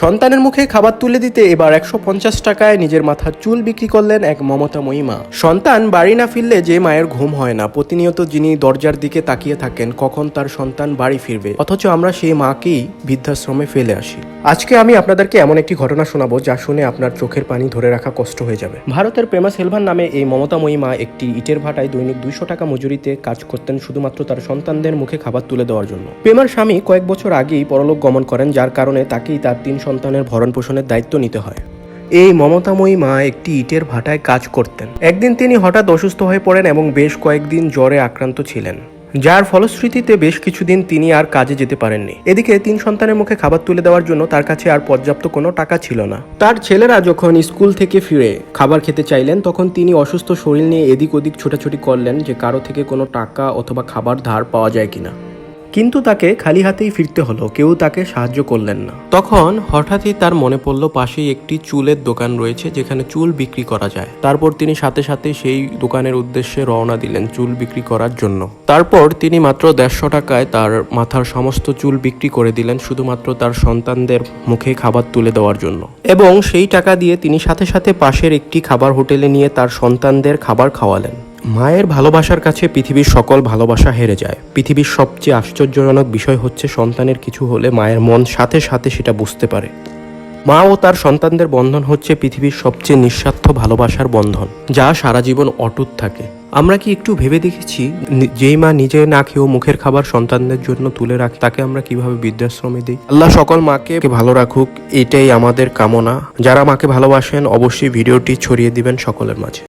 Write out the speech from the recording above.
সন্তানের মুখে খাবার তুলে দিতে এবার একশো পঞ্চাশ টাকায় নিজের মাথার চুল বিক্রি করলেন এক মমতা মহিমা। সন্তান বাড়ি না ফিরলে যে মায়ের ঘুম হয় না, প্রতিনিয়ত যিনি দরজার দিকে তাকিয়ে থাকেন, কখন তার সন্তান বাড়ি ফিরবে? অথচ আমরা সেই মাকেই বৃদ্ধাশ্রমে ফেলে আসি। আজকে আমি আপনাদেরকে এমন একটি ঘটনা শোনাবো যা শুনে আপনার চোখের পানি ধরে রাখা কষ্ট হয়ে যাবে। ভারতের প্রেমা সেলভান নামে এই মমতাময়ী মা একটি ইটের ভাটায় দৈনিক দুইশো টাকা মজুরিতে কাজ করতেন শুধুমাত্র তার সন্তানদের মুখে খাবার তুলে দেওয়ার জন্য। প্রেমার স্বামী কয়েক বছর আগেই পরলোক গমন করেন, যার কারণে তাকেই তার তিন সন্তানের ভরণ পোষণের দায়িত্ব নিতে হয়। এই মমতাময়ী মা একটি ইটের ভাটায় কাজ করতেন। একদিন তিনি হঠাৎ অসুস্থ হয়ে পড়েন এবং বেশ কয়েকদিন জ্বরে আক্রান্ত ছিলেন। যার ফলশ্রুতিতে বেশ কিছুদিন তিনি আর কাজে যেতে পারেননি। এদিকে তিন সন্তানের মুখে খাবার তুলে দেওয়ার জন্য তার কাছে আর পর্যাপ্ত কোনো টাকা ছিল না। তার ছেলেরা যখন স্কুল থেকে ফিরে খাবার খেতে চাইলেন, তখন তিনি অসুস্থ শরীর নিয়ে এদিক ওদিক ছোটাছুটি করলেন যে কারও থেকে কোনো টাকা অথবা খাবার ধার পাওয়া যায় কিনা। কিন্তু তাকে খালি হাতেই ফিরতে হলো, কেউ তাকে সাহায্য করলেন না। তখন হঠাৎই তার মনে পড়ল, পাশেই একটি চুলের দোকান রয়েছে যেখানে চুল বিক্রি করা যায়। তারপর তিনি সাথে সাথে সেই দোকানের উদ্দেশ্যে রওনা দিলেন চুল বিক্রি করার জন্য। তারপর তিনি মাত্র দেড়শো টাকায় তার মাথার সমস্ত চুল বিক্রি করে দিলেন, শুধুমাত্র তার সন্তানদের মুখে খাবার তুলে দেওয়ার জন্য। এবং সেই টাকা দিয়ে তিনি সাথে সাথে পাশের একটি খাবার হোটেলে নিয়ে তার সন্তানদের খাবার খাওয়ালেন। মায়ের ভালোবাসার কাছে পৃথিবীর সকল ভালোবাসা হেরে যায়। পৃথিবীর সবচেয়ে আশ্চর্যজনক বিষয় হচ্ছে সন্তানের কিছু হলে মায়ের মন সাথে সাথে সেটা বুঝতে পারে। মা ও তার সন্তানদের বন্ধন হচ্ছে পৃথিবীর সবচেয়ে নিঃস্বার্থ ভালোবাসার বন্ধন, যা সারা জীবন অটুট থাকে। আমরা কি একটু ভেবে দেখেছি? যেই মা নিজে না খেয়েও মুখের খাবার সন্তানদের জন্য তুলে রাখে, তাকে আমরা কীভাবে বৃদ্ধাশ্রমে দিই? আল্লাহ সকল মাকে ভালো রাখুক, এটাই আমাদের কামনা। যারা মাকে ভালোবাসেন, অবশ্যই ভিডিওটি ছড়িয়ে দিবেন সকলের মাঝে।